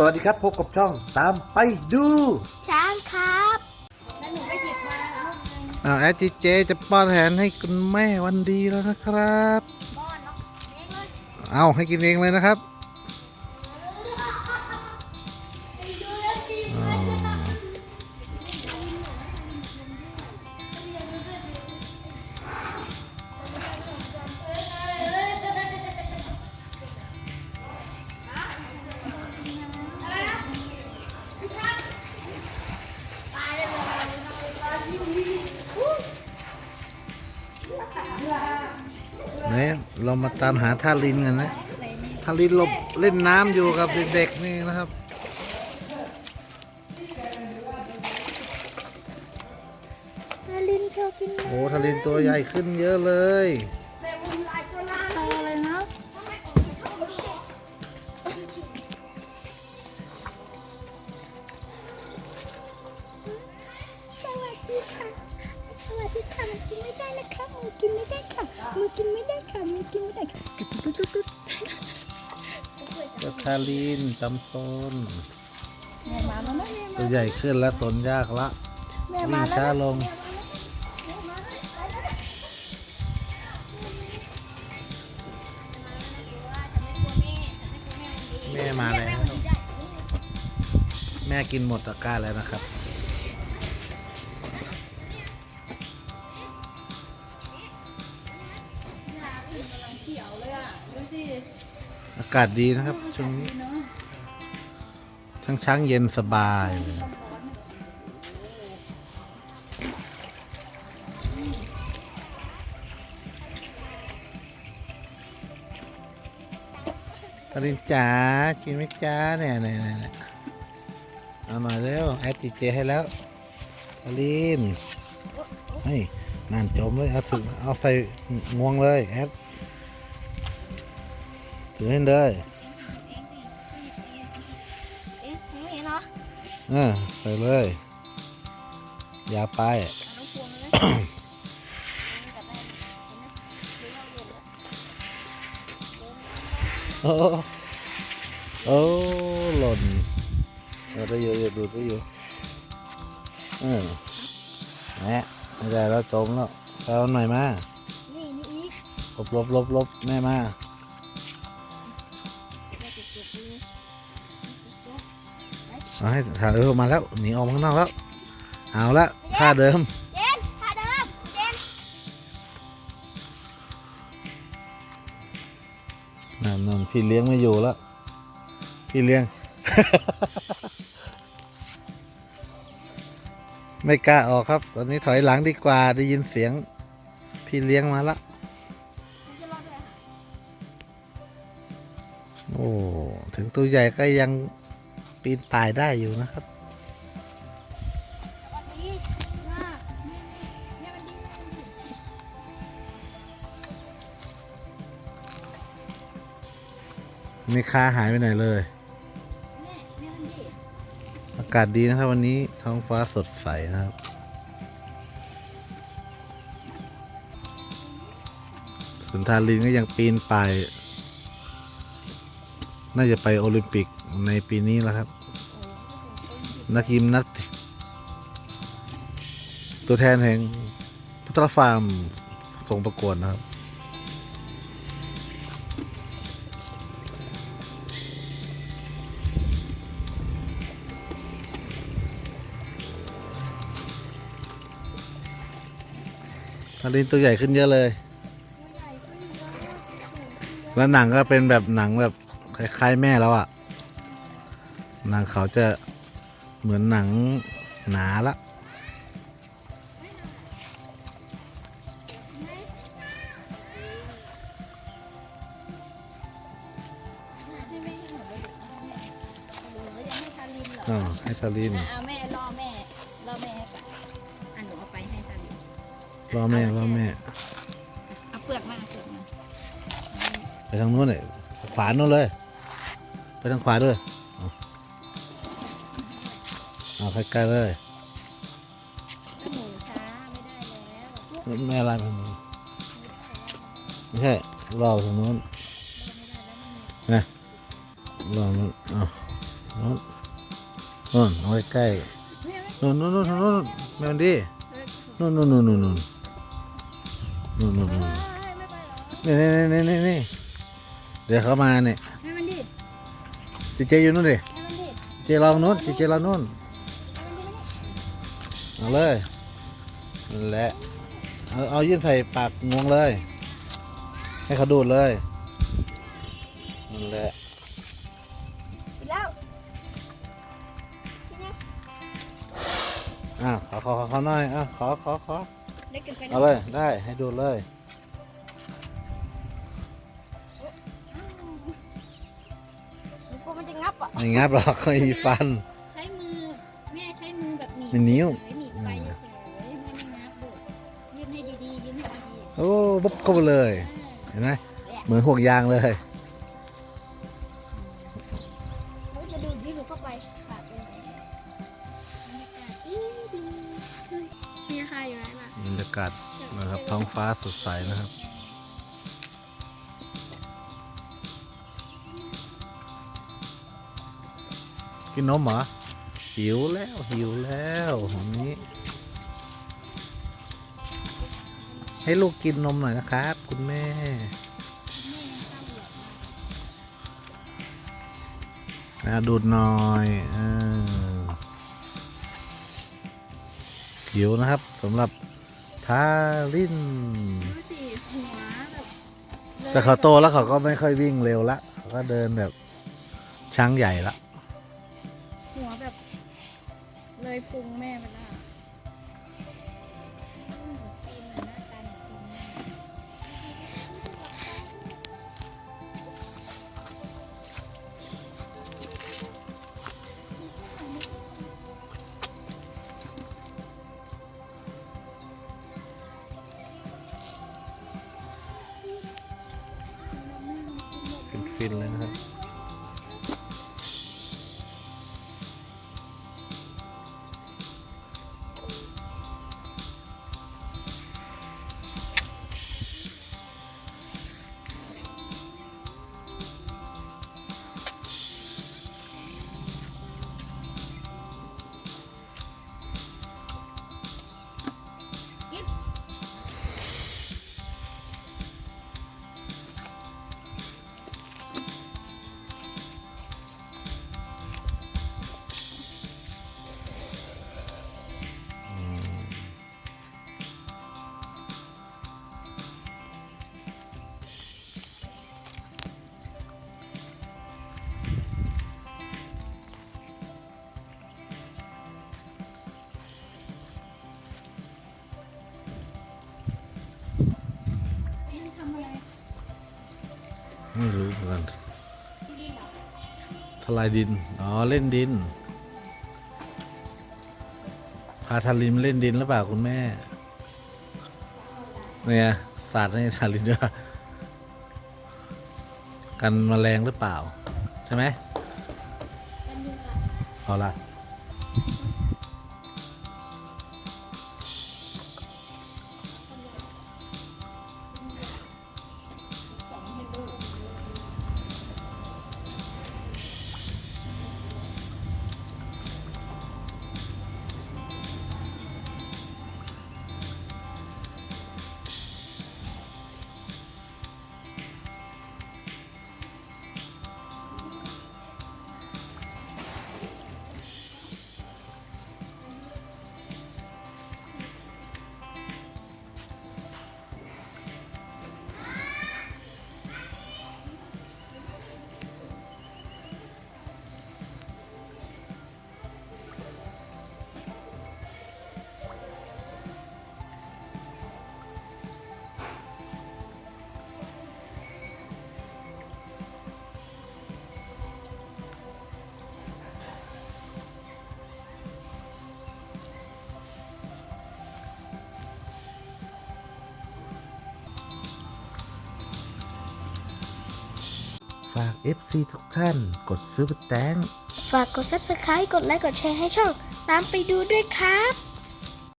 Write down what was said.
สวัสดีครับพบกับช่องตามไปดู ช้างครับแล้วหนูก็หยิบมาลูกหนึงอ่าแอดจีเจจะป้อนอาหารให้คุณแม่วันดีแล้วนะครับป้อนเนาะเลี้ยงเลยเอาให้กินเองเลยนะครับ เนี่ยเรามาตามหาท่าลินกันนะท่าลินหลบเล่นน้ำอยู่กับเด็กๆนี่นะครับนาลินชอบกินโอ้ทารินตัวใหญ่ขึ้นเยอะเลยาทารินจำโซนแม่มาแล้วนะแม่ตัมาวใหญ่ขึ้นแล้วสนยากละแม่วิ่มางแล้วช้าลงแม่มาแล้วแม่มาแล้ว แม่กินหมดตะกร้าแล้วนะครับอ อากาศดีนะครับช่วงนี้ช้างช้างเย็นสบายเลยทารินจ๋ากินไหมจ้าเนี่ยเนี่ยเนี่ยเนี่ยเอาหน่อยเร็วแอดจีเจให้แล้วทารินเฮ้ยนั่นจมเลยเอาถึงเอาใส่งวงเลยแอด ถือให้เลยเอ๊ะนี่เนาะเออใส่เลย อย่าไป เอาน้องพวงเลยกับแม่โอ้โอ้หล่นเราได้อยู่อยู่ดูได้อยู่เออแหมไม่ได้แล้วจมแล้วเอาหน่อยมานี่นี่อีก ลบลบลบลบแม่มา เอาให้ถ่ายเออมาแล้วหนีออกมาข้างนอกแล้ว เอาละท่าเดิมเจนท่าเดิมเจนนั่นนั่นพี่เลี้ยงไม่อยู่แล้วพี่เลี้ยง ไม่กล้าออกครับ ตอนนี้ถอยหลังดีกว่าได้ยินเสียง พี่เลี้ยงมาละมันจะรอดเลยโอ้ถึงตัวใหญ่ก็ยัง ปีนป่ายได้อยู่นะครับสวัสดีมากแม่แม่มันดีมีคาหายไปไหนเลย อากาศดีนะครับ วันนี้ท้องฟ้าสดใสนะครับส่วนทารินก็ยังปีนป่าย น่าจะไปโอลิมปิกในปีนี้แล้วครับ นักยิมนัก ตัวแทนแห่งพุทธฟาร์มส่งประกวดนะครับทารินตัวใหญ่ขึ้นเยอะเลย แล้วหนังก็เป็นแบบหนังแบบคล้ายๆแม่แล้วอะ่ะ หนังเขาจะ เหมือนหนังหนาละให้แม่ให้หนูเลยหนูยังให้ทารินเหรออ๋อให้ทารินอะเอาแม่รอแม่รอแม่ให้ไปอะหนูเอาไปให้ทารินรอแม่รอแม่ เอาเปลือกมาเปลือกมา ไปทางนู้นเลยขวานู้นเลย ไปทางขวาด้วย เอาใกล้ๆเลยหมุช้าไม่ได้แล้วไม่อะไรของมึงไม่ใช่รอตรงนู้นนะเรานู้นเอานู้นนู้นเอาใกล้ๆนู้นนู้นนู้นนู้นแม่มันดีนู่นนู่นนู่นนู่นนู่นนู่นนู่นนี่นี่นี่นี่เดี๋ยวเขามาเนี่ยให้มันดิเจอยู่นู่นดิให้มันดิเจเรานู่นเจเรานู่น เอาเลยนั่นแหละเอาเอายื่นใส่ปากงวงเลย ให้เขาดูดเลยนั่นแหละปิดแล้วทีนี้อะขอขอขอเขาหน่อยอะขอขอขอเล็กเกินไปนะเอาเลยได้ให้ดูดเลย หนูกลัวมันจะงับอะ ไม่งับหรอกไม่มีฟัน ใช้มือ แม่ใช้มือแบบหนีบเป็นนิ้ว โอ้ปุ๊บเข้าไปเลยเห็นไหมเหมือนห่วงยางเลยจะดูที่หนูเข้าไปปากเลยบรรยากาศดีดีเฮ้ยมีใครอยู่ไหนมาบรรยากาศนะครับท้องฟ้าสดใสนะครับกินนมเหรอหิวแล้วหิวแล้วของนี้ ให้ลูกกินนมหน่อยนะครับ คุณแม่นะดูดหน่อยเออหิวนะครับสำหรับทารินดูสิหัวแบบแต่เขาโตแล้วเขาก็ไม่ค่อยวิ่งเร็วละเขาก็เดินแบบช้างใหญ่ละหัวแบบ เลยพุงแม่ไปแล้ว feel. ไม่รู้เหมือนกันที่นี่เหรอทลายดิน อ๋อ เล่นดิน พาทารินเล่นดินหรือเปล่าคุณแม่ เนี่ยศาสตร์ในทารินด้วยกันแมลงหรือเปล่า ใช่ไหมเป็นยุงกัดเอาละาก FC ทุกท่าน กดซื้อแตงฝากกด subscribe กดไลค์กดแชร์ให้ช่อง ตามไปดูด้วยครับ